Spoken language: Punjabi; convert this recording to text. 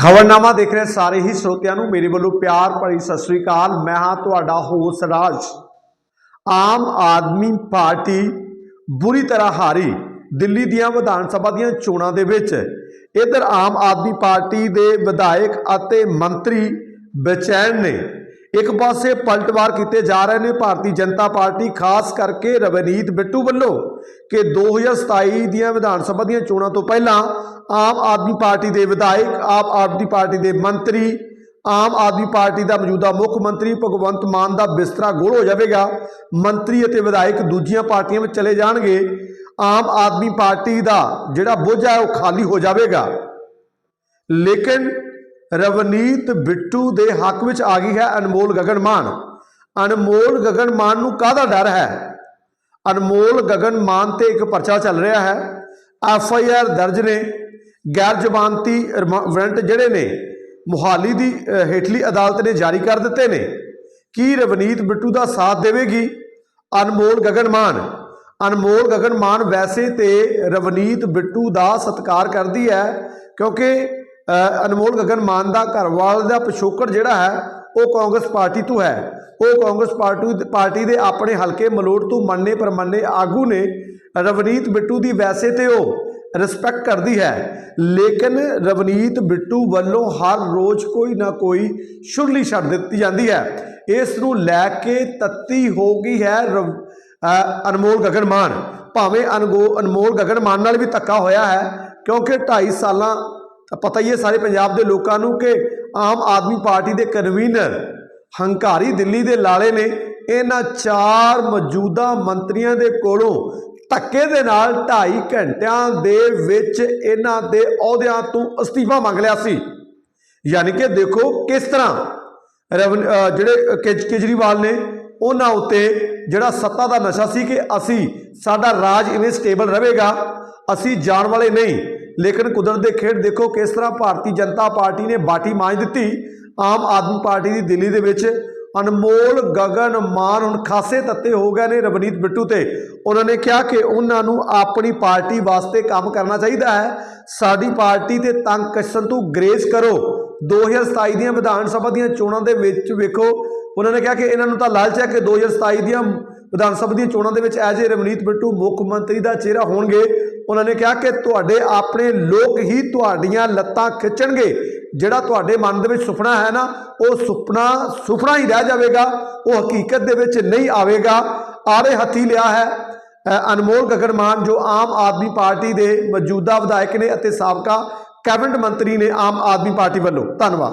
ਖਬਰਨਾਮਾ ਦੇਖ ਰਹੇ ਸਾਰੇ ਹੀ ਸਰੋਤਿਆਂ ਨੂੰ ਮੇਰੇ ਵੱਲੋਂ ਪਿਆਰ ਭਰੀ ਸਤਿ ਸ੍ਰੀ ਅਕਾਲ। ਮੈਂ ਹਾਂ ਤੁਹਾਡਾ ਹੋਸ ਰਾਜ। ਆਮ ਆਦਮੀ ਪਾਰਟੀ ਬੁਰੀ ਤਰ੍ਹਾਂ ਹਾਰੀ ਦਿੱਲੀ ਦੀਆਂ ਵਿਧਾਨ ਸਭਾ ਦੀਆਂ ਚੋਣਾਂ ਦੇ ਵਿੱਚ। ਇਧਰ ਆਮ ਆਦਮੀ ਪਾਰਟੀ ਦੇ ਵਿਧਾਇਕ ਅਤੇ ਮੰਤਰੀ ਬਚੈਨ ਨੇ ਇੱਕ ਪਾਸੇ ਪਲਟਵਾਰ ਕੀਤੇ ਜਾ ਰਹੇ ਨੇ ਭਾਰਤੀ ਜਨਤਾ ਪਾਰਟੀ, ਖਾਸ ਕਰਕੇ ਰਵਨੀਤ ਬਿੱਟੂ ਵੱਲੋਂ ਕਿ 2027 ਦੀਆਂ ਵਿਧਾਨ ਸਭਾ ਦੀਆਂ ਚੋਣਾਂ ਤੋਂ ਪਹਿਲਾਂ ਆਮ ਆਦਮੀ ਪਾਰਟੀ ਦੇ ਵਿਧਾਇਕ ਆਮ ਆਦਮੀ ਪਾਰਟੀ ਦੇ ਮੰਤਰੀ, ਆਮ ਆਦਮੀ ਪਾਰਟੀ ਦਾ ਮੌਜੂਦਾ ਮੁੱਖ ਮੰਤਰੀ ਭਗਵੰਤ ਮਾਨ ਦਾ ਬਿਸਤਰਾ ਗੋਲ ਹੋ ਜਾਵੇਗਾ। ਮੰਤਰੀ ਅਤੇ ਵਿਧਾਇਕ ਦੂਜੀਆਂ ਪਾਰਟੀਆਂ ਵਿੱਚ ਚਲੇ ਜਾਣਗੇ। ਆਮ ਆਦਮੀ ਪਾਰਟੀ ਦਾ ਜਿਹੜਾ ਬੋਝਾ ਹੈ ਉਹ ਖਾਲੀ ਹੋ ਜਾਵੇਗਾ। ਲੇਕਿਨ ਰਵਨੀਤ ਬਿੱਟੂ ਦੇ ਹੱਕ ਵਿੱਚ ਆ ਗਈ ਹੈ ਅਨਮੋਲ ਗਗਨ ਮਾਨ ਅਨਮੋਲ ਗਗਨ ਮਾਨ ਨੂੰ ਕਾਹਦਾ ਡਰ ਹੈ? ਅਨਮੋਲ ਗਗਨ ਮਾਨ ਤੇ ਇੱਕ ਪਰਚਾ ਚੱਲ ਰਿਹਾ ਹੈ। ਐਫ ਆਈ ਆਰ ਦਰਜ ਨੇ। ਗੈਰ ਜ਼ਮਾਨਤੀ ਰਿਮਾ- ਵਾਰੰਟ ਜਿਹੜੇ ਨੇ, ਮੁਹਾਲੀ ਦੀ ਹੇਠਲੀ ਅਦਾਲਤ ਨੇ ਜਾਰੀ ਕਰ ਦਿੱਤੇ ਨੇ। ਕੀ ਰਵਨੀਤ ਬਿੱਟੂ ਦਾ ਸਾਥ ਦੇਵੇਗੀ? ਅਨਮੋਲ ਗਗਨ ਮਾਨ ਅਨਮੋਲ ਗਗਨ ਮਾਨ ਵੈਸੇ ਤੇ ਰਵਨੀਤ ਬਿੱਟੂ ਦਾ ਸਤਿਕਾਰ ਕਰਦੀ ਹੈ ਕਿਉਂਕਿ ਅਨਮੋਲ ਗਗਨ ਮਾਨ ਦਾ ਘਰਵਾਲ ਦਾ ਪਿਛੋਕੜ ਜਿਹੜਾ ਹੈ, ਉਹ ਕਾਂਗਰਸ ਪਾਰਟੀ ਤੋਂ ਹੈ। ਉਹ ਕਾਂਗਰਸ ਪਾਰਟੀ ਪਾਰਟੀ ਦੇ ਆਪਣੇ ਹਲਕੇ ਮਲੋਟ ਤੋਂ ਮੰਨੇ ਪਰਮੰਨੇ ਆਗੂ ਨੇ। ਰਵਨੀਤ ਬਿੱਟੂ ਦੀ ਵੈਸੇ ਤੇ ਉਹ ਰਿਸਪੈਕਟ ਕਰਦੀ ਹੈ। ਲੇਕਿਨ ਰਵਨੀਤ ਬਿੱਟੂ ਵੱਲੋਂ ਹਰ ਰੋਜ਼ ਕੋਈ ਨਾ ਕੋਈ ਸ਼ੁਰਲੀ ਛੱਡ ਦਿੱਤੀ ਜਾਂਦੀ ਹੈ। ਇਸ ਨੂੰ ਲੈ ਕੇ ਤੱਤੀ ਹੋ ਗਈ ਹੈ ਰਵ- ਅਨਮੋਲ ਗਗਨ ਮਾਨ। ਭਾਵੇਂ ਅਨਗੋ ਅਨਮੋਲ ਗਗਨ ਮਾਨ ਨਾਲ ਵੀ ਧੱਕਾ ਹੋਇਆ ਹੈ, ਕਿਉਂਕਿ 2.5 ਸਾਲਾਂ ਤਾਂ ਪਤਾ ਹੀ ਹੈ ਸਾਰੇ ਪੰਜਾਬ ਦੇ ਲੋਕਾਂ ਨੂੰ ਕਿ ਆਮ ਆਦਮੀ ਪਾਰਟੀ ਦੇ ਕਨਵੀਨਰ ਹੰਕਾਰੀ ਦਿੱਲੀ ਦੇ ਲਾਲੇ ਨੇ। ਇਹਨਾਂ ਚਾਰ ਮੌਜੂਦਾ ਮੰਤਰੀਆਂ ਦੇ ਕੋਲੋਂ ਧੱਕੇ ਦੇ ਨਾਲ 2.5 ਘੰਟਿਆਂ ਦੇ ਵਿੱਚ ਇਹਨਾਂ ਦੇ ਅਹੁਦਿਆਂ ਤੋਂ ਅਸਤੀਫਾ ਮੰਗ ਲਿਆ ਸੀ। ਯਾਨੀ ਕਿ ਦੇਖੋ ਕਿਸ ਤਰ੍ਹਾਂ ਰਵਨ- ਜਿਹੜੇ ਕੇਜਰੀਵਾਲ ਨੇ, ਉਹਨਾਂ ਉੱਤੇ ਜਿਹੜਾ ਸੱਤਾ ਦਾ ਨਸ਼ਾ ਸੀ ਕਿ ਅਸੀਂ ਸਾਡਾ ਰਾਜ ਇਵੇਂ ਸਟੇਬਲ ਰਹੇਗਾ, ਅਸੀਂ ਜਾਣ ਵਾਲੇ ਨਹੀਂ। ਲੇਕਿਨ ਕੁਦਰਤ ਦੇ ਖੇਡ ਦੇਖੋ ਕਿਸ ਤਰ੍ਹਾਂ ਭਾਰਤੀ ਜਨਤਾ ਪਾਰਟੀ ਨੇ ਬਾਟੀ ਮਾਂਜ ਦਿੱਤੀ। ਆਮ ਆਦਮੀ ਪਾਰਟੀ ਦੀ ਦਿੱਲੀ ਦੇ ਵਿੱਚ ਅਨਮੋਲ, ਗਗਨ, ਮਾਨ ਹੁਣ ਖਾਸੇ ਤੱਤੇ ਹੋ ਗਏ ਨੇ ਰਵਨੀਤ ਬਿੱਟੂ ਤੇ। ਉਹਨਾਂ ਨੇ ਕਿਹਾ ਕਿ ਉਹਨਾਂ ਨੂੰ ਆਪਣੀ ਪਾਰਟੀ ਵਾਸਤੇ ਕੰਮ ਕਰਨਾ ਚਾਹੀਦਾ ਹੈ। ਸਾਡੀ ਪਾਰਟੀ ਤੇ ਤੰਗ ਕੱਸਣ ਤੋਂ ਗਰੇਜ਼ ਕਰੋ। 2027 ਦੀਆਂ ਵਿਧਾਨ ਸਭਾ ਦੀਆਂ ਚੋਣਾਂ ਦੇ ਵਿੱਚ ਵੇਖੋ। ਉਹਨਾਂ ਨੇ ਕਿਹਾ ਕਿ ਇਹਨਾਂ ਨੂੰ ਤਾਂ ਲਾਲਚ ਹੈ ਕਿ 2027 ਦੀਆਂ ਵਿਧਾਨ ਸਭਾ ਦੀਆਂ ਚੋਣਾਂ ਦੇ ਵਿੱਚ ਐਜ ਏ ਰਵਨੀਤ ਬਿੱਟੂ ਮੁੱਖ ਮੰਤਰੀ ਦਾ ਚਿਹਰਾ ਹੋਣਗੇ। ਉਹਨਾਂ ਨੇ ਕਿਹਾ ਕਿ ਤੁਹਾਡੇ ਆਪਣੇ ਲੋਕ ਹੀ ਤੁਹਾਡੀਆਂ ਲੱਤਾਂ ਖਿੱਚਣਗੇ। ਜਿਹੜਾ ਤੁਹਾਡੇ ਮਨ ਦੇ ਵਿੱਚ ਸੁਪਨਾ ਹੈ ਨਾ, ਉਹ ਸੁਪਨਾ ਸੁਪਨਾ ਹੀ ਰਹਿ ਜਾਵੇਗਾ। ਉਹ ਹਕੀਕਤ ਦੇ ਵਿੱਚ ਨਹੀਂ ਆਵੇਗਾ। ਆਰੇ ਹੱਥੀ ਲਿਆ ਹੈ ਅਨਮੋਲ ਗਗਨ ਮਾਨ ਜੋ ਆਮ ਆਦਮੀ ਪਾਰਟੀ ਦੇ ਮੌਜੂਦਾ ਵਿਧਾਇਕ ਨੇ ਅਤੇ ਸਾਬਕਾ ਕੈਬਨਿਟ ਮੰਤਰੀ ਨੇ ਆਮ ਆਦਮੀ ਪਾਰਟੀ ਵੱਲੋਂ। ਧੰਨਵਾਦ।